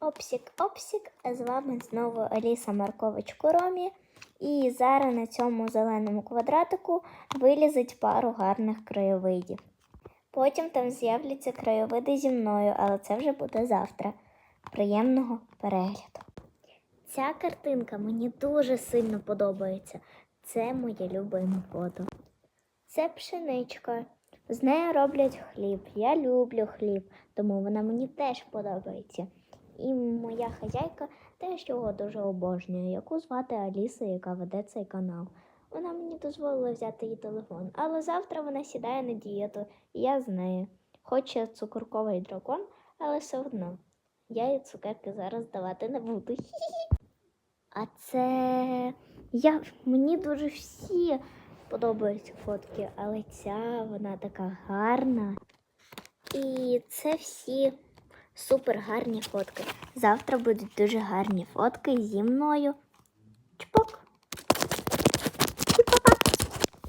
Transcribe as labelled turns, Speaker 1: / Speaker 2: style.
Speaker 1: Опсік-опсік, а з вами знову Аліса Маркович Коромі. І зараз на цьому зеленому квадратику вилізить пару гарних краєвидів. Потім там з'являться краєвиди зі мною, але це вже буде завтра. Приємного перегляду. Ця картинка мені дуже сильно подобається. Це моє любиме фото. Це пшеничка. З нею роблять хліб. Я люблю хліб, тому вона мені теж подобається. І моя хазяйка теж його дуже обожнює, яку звати Аліса, яка веде цей канал. Вона мені дозволила взяти її телефон, але завтра вона сідає на дієту, і я з нею. Хоч я цукорковий дракон, але все одно. Я їй цукерки зараз давати не буду. А це я мені дуже всі подобаються фотки, але ця вона така гарна. І це всі супер гарні фотки. Завтра будуть дуже гарні фотки зі мною